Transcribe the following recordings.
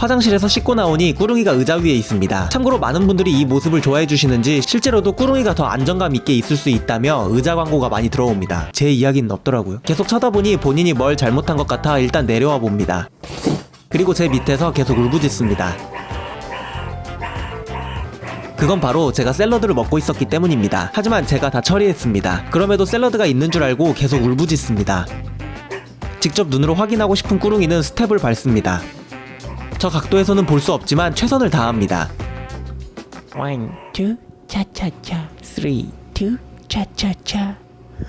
화장실에서 씻고 나오니 꾸릉이가 의자 위에 있습니다. 참고로 많은 분들이 이 모습을 좋아해 주시는지 실제로도 꾸릉이가 더 안정감 있게 있을 수 있다며 의자 광고가 많이 들어옵니다. 제 이야기는 없더라고요. 계속 쳐다보니 본인이 뭘 잘못한 것 같아 일단 내려와 봅니다. 그리고 제 밑에서 계속 울부짖습니다. 그건 바로 제가 샐러드를 먹고 있었기 때문입니다. 하지만 제가 다 처리했습니다. 그럼에도 샐러드가 있는 줄 알고 계속 울부짖습니다. 직접 눈으로 확인하고 싶은 꾸릉이는 스텝을 밟습니다. 저 각도에서는 볼 수 없지만 최선을 다합니다. One, two, cha cha cha. Three, two, cha cha cha.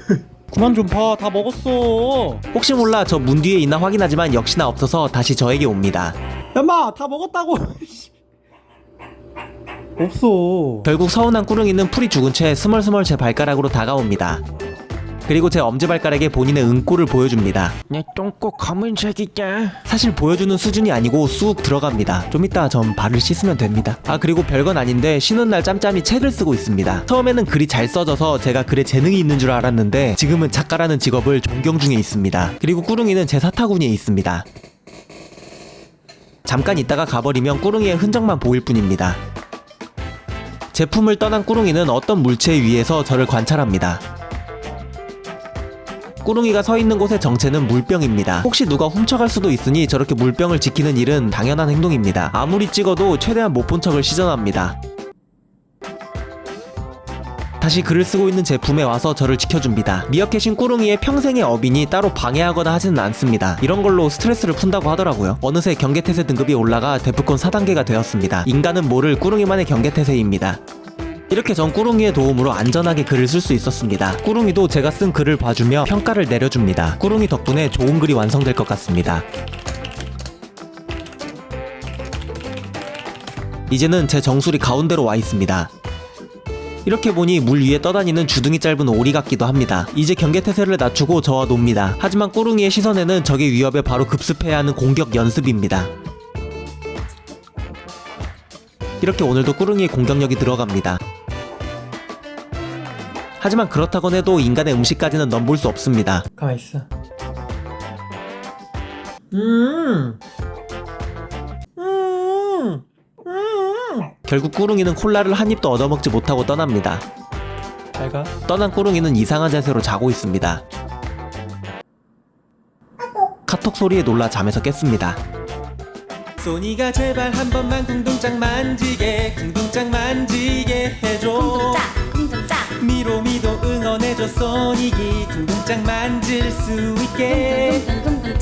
그만 좀 봐. 다 먹었어. 혹시 몰라 저 문 뒤에 있나 확인하지만 역시나 없어서 다시 저에게 옵니다. 야마 다 먹었다고. 없어. 결국 서운한 꾸릉이는 풀이 죽은 채 스멀스멀 제 발가락으로 다가옵니다. 그리고 제 엄지발가락에 본인의 은꼬를 보여줍니다. 내 똥꼬 검은색이다. 사실 보여주는 수준이 아니고 쑥 들어갑니다. 좀 이따 전 발을 씻으면 됩니다. 아 그리고 별건 아닌데 쉬는 날 짬짬이 책을 쓰고 있습니다. 처음에는 글이 잘 써져서 제가 글에 재능이 있는 줄 알았는데 지금은 작가라는 직업을 존경 중에 있습니다. 그리고 꾸릉이는 제 사타구니에 있습니다. 잠깐 있다가 가버리면 꾸릉이의 흔적만 보일 뿐입니다. 제품을 떠난 꾸릉이는 어떤 물체 위에서 저를 관찰합니다. 꾸릉이가 서 있는 곳의 정체는 물병입니다. 혹시 누가 훔쳐갈 수도 있으니 저렇게 물병을 지키는 일은 당연한 행동입니다. 아무리 찍어도 최대한 못 본 척을 시전합니다. 다시 글을 쓰고 있는 제품에 와서 저를 지켜줍니다. 미어캣인 꾸릉이의 평생의 어빈이 따로 방해하거나 하지는 않습니다. 이런 걸로 스트레스를 푼다고 하더라고요. 어느새 경계태세 등급이 올라가 데프콘 4단계가 되었습니다. 인간은 모를 꾸릉이만의 경계태세입니다. 이렇게 전 꾸릉이의 도움으로 안전하게 글을 쓸 수 있었습니다. 꾸릉이도 제가 쓴 글을 봐주며 평가를 내려줍니다. 꾸릉이 덕분에 좋은 글이 완성될 것 같습니다. 이제는 제 정수리 가운데로 와 있습니다. 이렇게 보니 물 위에 떠다니는 주둥이 짧은 오리 같기도 합니다. 이제 경계태세를 낮추고 저와 놉니다. 하지만 꾸릉이의 시선에는 적의 위협에 바로 급습해야 하는 공격 연습입니다. 이렇게 오늘도 꾸릉이의 공격력이 들어갑니다. 하지만 그렇다곤 해도 인간의 음식까지는 넘볼 수 없습니다. 가만 있어. 음. 음. 음. 결국 꾸릉이는 콜라를 한 입도 얻어먹지 못하고 떠납니다. 잘 가. 떠난 꾸릉이는 이상한 자세로 자고 있습니다. 카톡 소리에 놀라 잠에서 깼습니다. 소니가 제발 한 번만 궁둥짝 만지게 궁둥짝 만지게 해줘 궁둥짝 미로미도 응원해줘 소닉이. 궁둥짝 만질 수 있게. 궁둥궁둥